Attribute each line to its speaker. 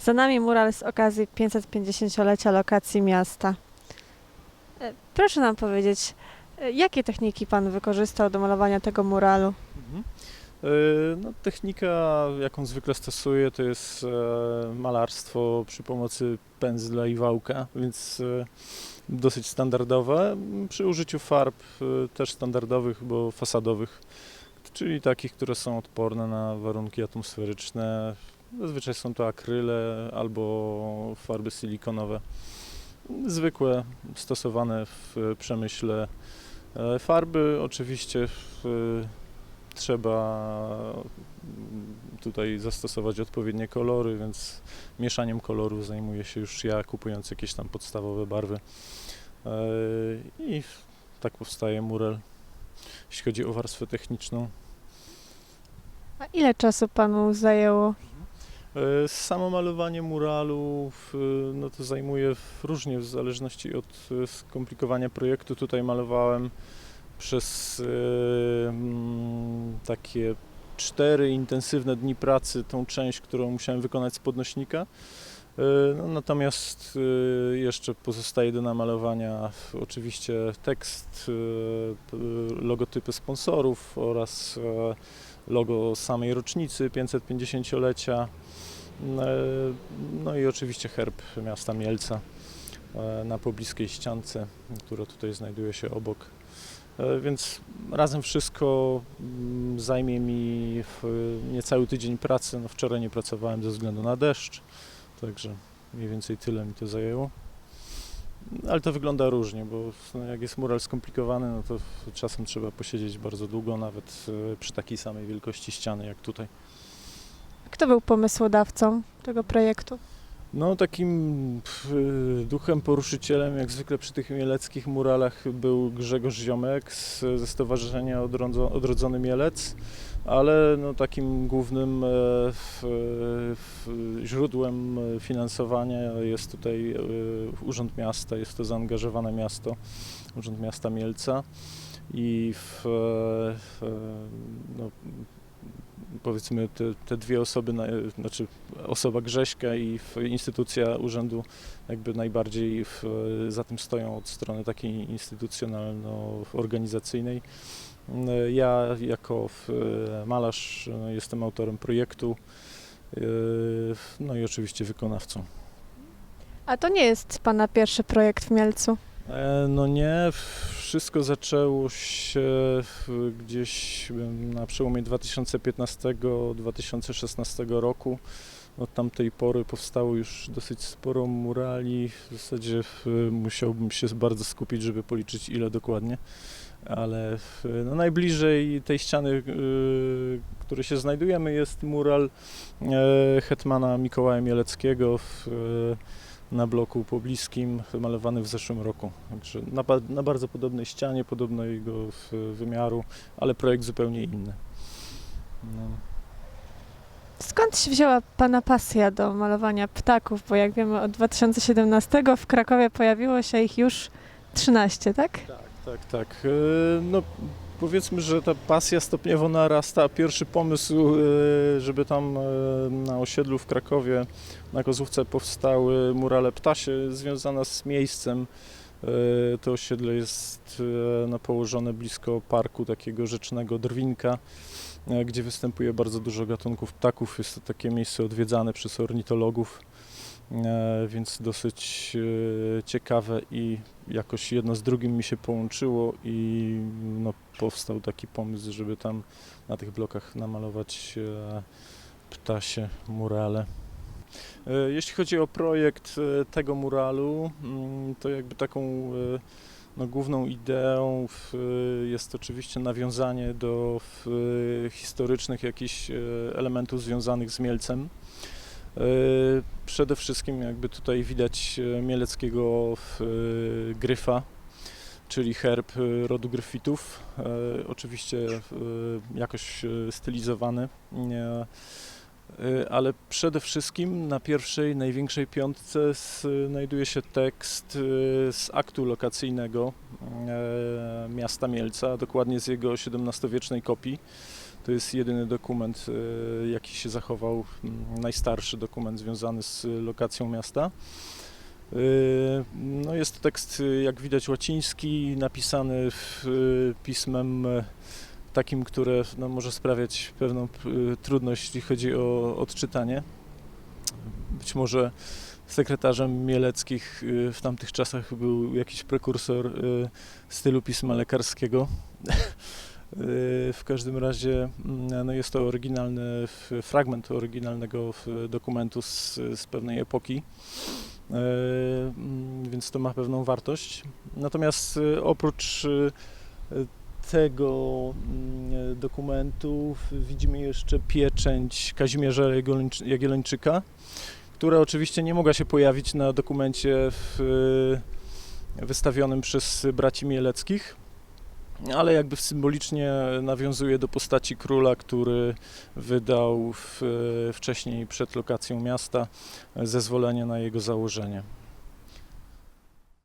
Speaker 1: Za nami mural z okazji 550-lecia lokacji miasta. E, Proszę nam powiedzieć, e, jakie techniki Pan wykorzystał do malowania tego muralu?
Speaker 2: Mhm. E, No, technika, jaką zwykle stosuję, to jest malarstwo przy pomocy pędzla i wałka, więc dosyć standardowe. Przy użyciu farb też standardowych, bo fasadowych, czyli takich, które są odporne na warunki atmosferyczne. Zazwyczaj są to akryle albo farby silikonowe. Zwykłe, stosowane w przemyśle. E, Farby oczywiście w, trzeba tutaj zastosować odpowiednie kolory, więc mieszaniem kolorów zajmuję się już ja, kupując jakieś tam podstawowe barwy. E, I tak powstaje mural, jeśli chodzi o warstwę techniczną.
Speaker 1: A ile czasu Panu zajęło?
Speaker 2: E, Samo malowanie muralu w- no to zajmuje różnie w zależności od e, skomplikowania projektu. Tutaj malowałem przez e, mm, takie cztery intensywne dni pracy tą część, którą musiałem wykonać z podnośnika. E, No, natomiast e, jeszcze pozostaje do namalowania oczywiście tekst, e, logotypy sponsorów oraz e, logo samej rocznicy 550-lecia. E, No i oczywiście herb miasta Mielca e, na pobliskiej ściance, która tutaj znajduje się obok. E, Więc razem wszystko mm, zajmie mi niecały tydzień pracy. No wczoraj nie pracowałem ze względu na deszcz, także mniej więcej tyle mi to zajęło. Ale to wygląda różnie, bo no, jak jest mural skomplikowany, no to czasem trzeba posiedzieć bardzo długo, nawet przy takiej samej wielkości ściany jak tutaj.
Speaker 1: Kto był pomysłodawcą tego projektu?
Speaker 2: No takim duchem poruszycielem, jak zwykle przy tych mieleckich muralach był Grzegorz Ziomek z, ze Stowarzyszenia Odrodzo, Odrodzony Mielec, ale no, takim głównym e, w, w, źródłem finansowania jest tutaj e, Urząd Miasta, jest to zaangażowane miasto, Urząd Miasta Mielca i w, e, no, powiedzmy te, te dwie osoby, na, znaczy osoba Grześka i instytucja urzędu jakby najbardziej w, za tym stoją od strony takiej instytucjonalno-organizacyjnej. Ja jako malarz no, jestem autorem projektu, yy, no i oczywiście wykonawcą.
Speaker 1: A to nie jest Pana pierwszy projekt w Mielcu.
Speaker 2: E, No nie, wszystko zaczęło się w- gdzieś na przełomie 2015-2016 roku. Od tamtej pory powstało już dosyć sporo murali. W zasadzie w- musiałbym się bardzo skupić, żeby policzyć ile dokładnie. Ale w- no najbliżej tej ściany, y, której się znajdujemy, jest mural e, hetmana Mikołaja Mieleckiego w, na bloku pobliskim, malowany w zeszłym roku. Także na, na bardzo podobnej ścianie, podobnego wymiaru, ale projekt zupełnie inny. No.
Speaker 1: Skąd się wzięła Pana pasja do malowania ptaków? Bo jak wiemy od 2017 w Krakowie pojawiło się ich już 13, tak?
Speaker 2: Tak, tak, tak. E, No, powiedzmy, że ta pasja stopniowo narasta. Pierwszy pomysł, e, żeby tam e, na osiedlu w Krakowie, na Kozłówce powstały murale ptasie związane z miejscem. E, To osiedle jest no, położone blisko parku takiego rzecznego Drwinka, gdzie występuje bardzo dużo gatunków ptaków. Jest to takie miejsce odwiedzane przez ornitologów, więc dosyć e, ciekawe i jakoś jedno z drugim mi się połączyło i no, powstał taki pomysł, żeby tam na tych blokach namalować e, ptasie murale. E, Jeśli chodzi o projekt e, tego muralu, mm, to jakby taką e, no, główną ideą jest oczywiście nawiązanie do historycznych jakichś e, elementów związanych z Mielcem. E, Przede wszystkim jakby tutaj widać e, mieleckiego e, gryfa, czyli herb e, rodu gryfitów, oczywiście jakoś stylizowany, ale przede wszystkim na pierwszej, największej piątce znajduje się tekst z aktu lokacyjnego miasta Mielca, dokładnie z jego XVII-wiecznej kopii. To jest jedyny dokument, e, jaki się zachował, najstarszy dokument związany z lokacją miasta. E, No jest to tekst, e, jak widać, łaciński, napisany w, pismem takim, które no, może sprawiać pewną trudność, jeśli chodzi o odczytanie. Być może sekretarzem Mieleckich w tamtych czasach był jakiś prekursor stylu pisma lekarskiego. Y, W każdym razie mm, no jest to oryginalny fragment oryginalnego dokumentu z, z pewnej epoki, Y, mm, więc to ma pewną wartość. Natomiast y, oprócz tego mm, dokumentu widzimy jeszcze pieczęć Kazimierza Jagiellończy- Jagiellończyka, która oczywiście nie mogła się pojawić na dokumencie w, wystawionym przez braci Mieleckich, ale jakby symbolicznie nawiązuje do postaci króla, który wydał w, wcześniej przed lokacją miasta zezwolenie na jego założenie.